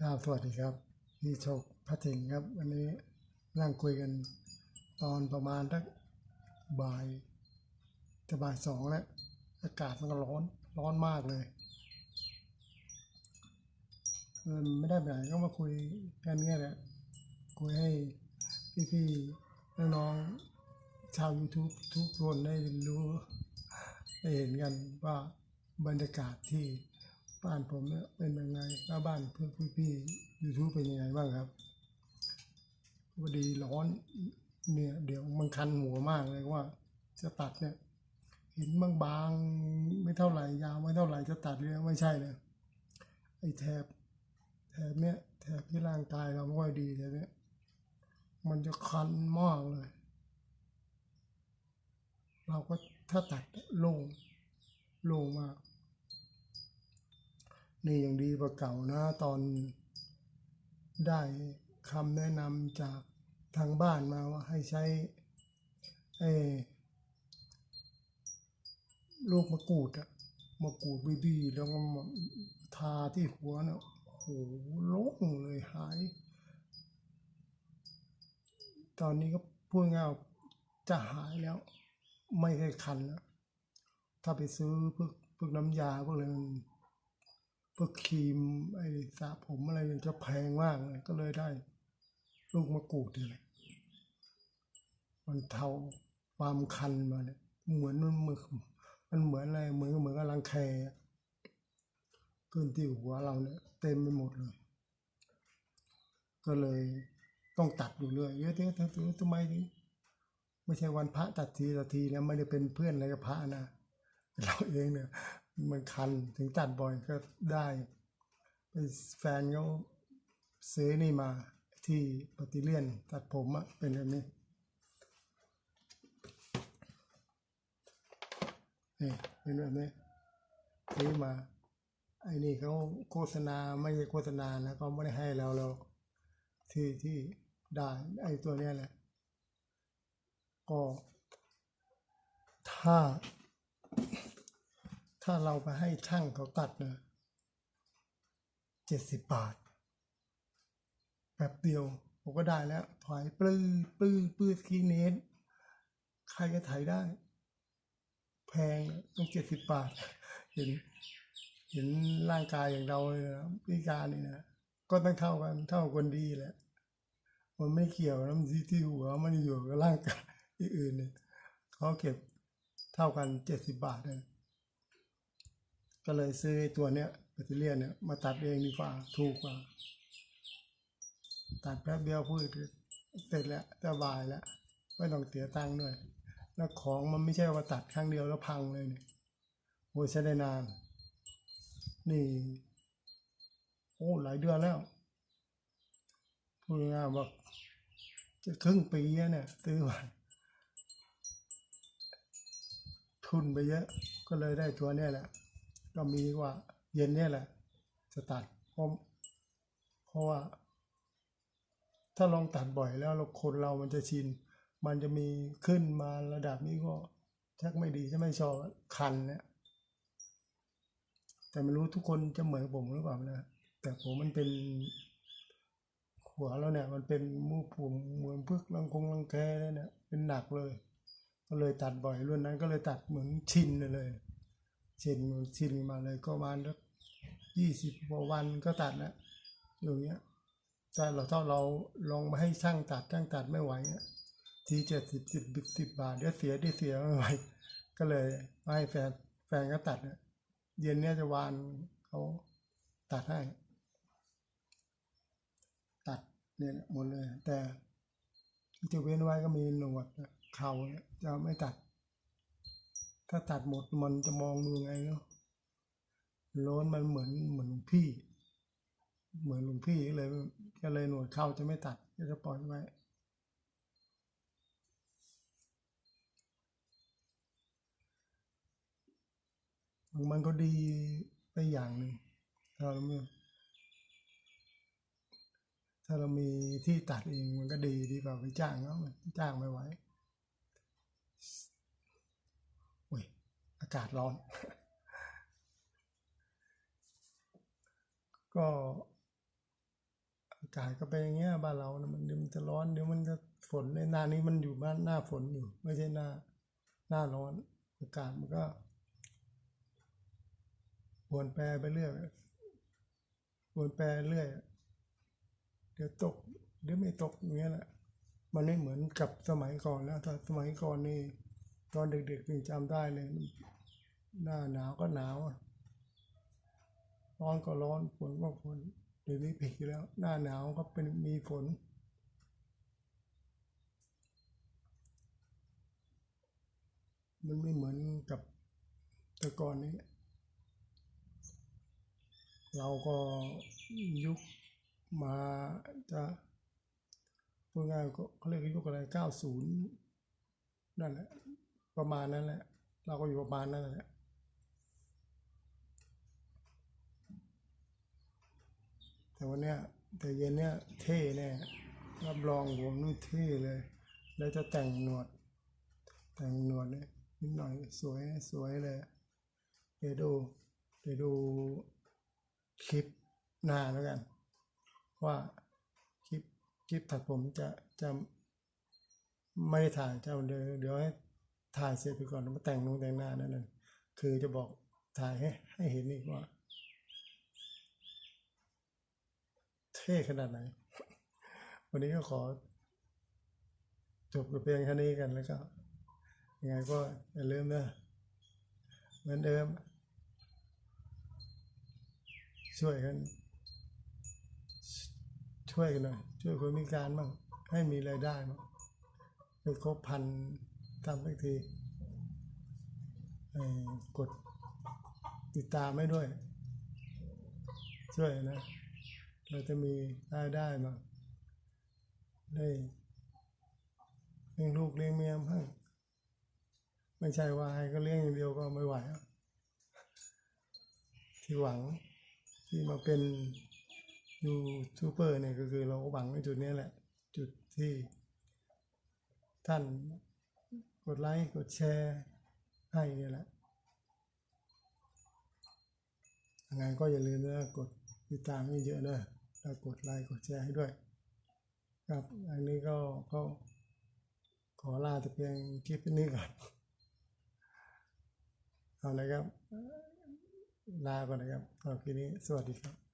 ครับสวัสดีครับพี่โชคพัทิงครับ วันนี้นั่งคุยกันตอนประมาณทักบ่ายจะบ่ายสองแล้ว อากาศมันก็ร้อนร้อนมากเลยเไม่ได้ไปไหนก็มาคุยกันเงี้ยแหละ คุยให้พี่ๆน้องๆชาว YouTube ทุกคนได้รู้ได้เห็นกันว่าบรรยากาศที่ บ้านผมเนี่ยเป็นยังไงแล้วบ้านเพื่อนพี่ๆยูทูบเป็นยังไงบ้างครับพอดีร้อนเนี่ย เดี๋ยวมันคันหัวมากเลยว่า จะตัดเนี่ยเห็นบางบางๆไม่เท่าไหร่ยาวไม่เท่าไหร่จะตัดเลยไม่ใช่เลยไอ้แถบแถบเนี้ยแถบที่ร่างกายเราไม่ค่อยดีแถบเนี้ยมันจะคันมากเลย เราก็ถ้าตัดโล่งโล่งมาก นี่ยังดีกว่าเก่านะตอนได้คำแนะนำจากทางบ้านมาว่าให้ใช้ไอ้ลูกมะกรูดอะมะกรูดบีๆแล้วก็มาทาที่หัวเนะโอ้โหโล่งเลยหาย ตอนนี้ก็พูดง่ายจะหายแล้ว ไม่ได้คันแล้วถ้าไปซื้อพวกพวกน้ำยาพวกอะไรมัน พวกครีมไอ้สระผมอะไรเนี่ยจะแพงมากก็เลยได้ ลูกมะกรูดนี่แหละมันเทาความคันมาเนี่ยเหมือนมันมือมันเหมือนอะไรเหมือนเหมือนกับรังแคขึ้นที่หัวเราเนี่ยเต็มไปหมดเลย ก็เลยต้องตัดอยู่เรื่อยเยอะเยอะเยอะทำไมถึงไม่ใช่วันพระตัดทีตัดทีนะไม่ได้เป็นเพื่อนอะไรกับพระนะเราเองเนี่ย มันคันถึงตัดบ่อยก็ได้ไปแฟนเขาซื้อนี่มาที่ปฏิเลียนตัดผมอะเป็นแบบนี้นี่เป็นแบบนี้ซื้อมาไอ้นี่เขาโฆษณาไม่ใช่โฆษณานะเขาไม่ได้ให้เราเราที่ที่ได้ไอ้ตัวเนี้ยแหละก็ถ้า ถ้าเราไปให้ช่างเขาตัดนะเจ็ดสิบบาทแบบเดียว ผมก็ได้แล้ว ถอยปลื้อปลื้อปลื้อคีเนสใครก็ถ่ายได้ แพงต้องเจ็ดสิบบาท เห็น เห็นร่างกายอย่างเราเลยนะพิการนี่นะก็ต้องเท่ากันเท่าคนดีแหละ มันไม่เกี่ยวนะมันที่หัวมันอยู่กับร่างกายที่อื่นเนี่ยเขาเก็บเท่ากันเจ็ดสิบบาทเลย ก็เลยซื้อตัวเนี้ยแบตเตอรี่ยเนี่ยมาตัดเองดีกว่าถูกกว่า ตัดแป๊บเดียวพูดเสร็จแล้วสบายแล้วไม่ต้องเสียตังค์ด้วย แล้วของมันไม่ใช่ว่าตัดครั้งเดียวแล้วพังเลยเนี่ยโอ้ยใช้ได้นาน นี่ โอ้หลายเดือนแล้วพูดง่ายๆว่าจะครึ่งปีเนี่ยซื้อมาทุนไปเยอะ ก็เลยได้ตัวเนี้ยแหละ ก็มีว่าเย็นเนี่ยแหละ จะตัดเพราะเพราะว่า ถ้าลองตัดบ่อยแล้วเราคนเรามันจะชิน มันจะมีขึ้นมาระดับนี้ก็ชักไม่ดีจะไม่ชอบคันเนี่ยแต่ไม่รู้ทุกคนจะเหมือนผมหรือเปล่านะแต่ผมมันเป็น หัวเราเนี่ย มันเป็นมูผุ่มเหมือนพึกรังคงรังแกเลยเนี่ยเป็นหนักเลย ก็เลยตัดบ่อยรุ่นนั้นก็เลยตัดเหมือนชินเลย ชินชินมาเลยก็ประมาณสักยี่สิบกว่าวันก็ตัดแล้วอย่างเงี้ยแต่เราถ้าเราลองมาให้ช่างตัดช่างตัดไม่ไหวอะทีเจ็ดสิบสิบสิบบาทเดี๋ยวเสียได้เสียไม่ไหวก็เลยให้แฟนแฟนก็ตัดเนี่ยเย็นเนี้ยจะวานเขาตัดให้ ตัดเนี่ยหมดเลย แต่ที่จะเว้นไว้ก็มีหนวดเขาเนี่ยจะไม่ตัด ถ้าตัดหมดมันจะมองดูไงเนาะโล้นมันเหมือนเหมือนหลวงพี่ เหมือนหลวงพี่เลยก็เลยหนวดเข้าจะไม่ตัดก็จะปล่อยไว้มันก็ดีไปอย่างหนึ่งถ้าเรามีถ้าเรามีที่ตัดเองมันก็ดีดีกว่าไปจ้างเขาจ้างไม่ไหวโอ้ย อากาศร้อน ก็อากาศก็เป็นอย่างเงี้ยบ้านเรานะมันเดี๋ยวมันจะร้อนเดี๋ยวมันจะฝนในหน้านี้มันอยู่บ้านหน้าฝนอยู่ ไม่ใช่หน้า หน้าร้อน อากาศมันก็ปวนแปรไปเรื่อยปวนแปรเรื่อย เดี๋ยวตก เดี๋ยวไม่ตกอย่างเงี้ยแหละ มันไม่เหมือนกับสมัยก่อนแล้วถ้าสมัยก่อนนี่ตอนเด็กๆนี่จำได้เลย หน้าหนาวก็หนาวร้อนก็ร้อนฝนก็ฝนเดี๋ยวนี้ผิดแล้ว หน้าหนาวก็เป็นมีฝน มันไม่เหมือนกับแต่ก่อนนี้ เราก็ยุคมาจะพูดง่ายก็เขาเรียกยุคอะไรเก้าศูนย์นั่นแหละ ประมาณนั้นแหละ เราก็อยู่ประมาณนั้นแหละ แต่วันเนี้ยแต่เย็นเนี้ยเท่แน่รับรองผมนี่เท่เลย แล้วจะแต่งหนวด แต่งหนวดเนี่ยนิดหน่อยสวยสวยเลยเดี๋ยวดูเดี๋ยวดูคลิปหน้าแล้วกัน ว่าคลิปคลิปถัดผมจะจะไม่ได้ถ่ายจะเดี๋ยวเดี๋ยวให้ถ่ายเสร็จไปก่อนมาแต่งนุ่งแต่งหน้านั่นเองคือจะบอกถ่ายให้ให้เห็นอีกว่า เท่ขนาดไหน วันนี้ก็ขอจบกับเพียงแค่นี้กันแล้วก็ยังไงก็อย่าลืมนะเหมือนเดิม ช่วยกัน ช่วยกันหน่อยช่วยคนพิการบ้างให้มีรายได้บ้างไปครบพันทำสักทีกดติดตามให้ด้วย ช่วยนะ เราจะมีรายได้มาได้เลี้ยงลูกเลี้ยงเมียบ้างไม่ใช่ว่าให้ก็เลี้ยงอย่างเดียวก็ไม่ไหวที่หวังที่มาเป็นยูทูบเบอร์เนี่ยก็คือเราก็หวังในจุดนี้แหละ จุดที่ ท่านกดไลค์กดแชร์ให้เนี่ยแหละยังไงก็อย่าลืมนะกดติดตามให้เยอะเลย แล้วกดไลค์กดแชร์ให้ด้วย ครับ อันนี้ก็ก็ขอลาแต่เพียงคลิปนี้ก่อน เอาเลยครับ ลาก่อนนะครับเอาคลิปนี้ สวัสดีครับ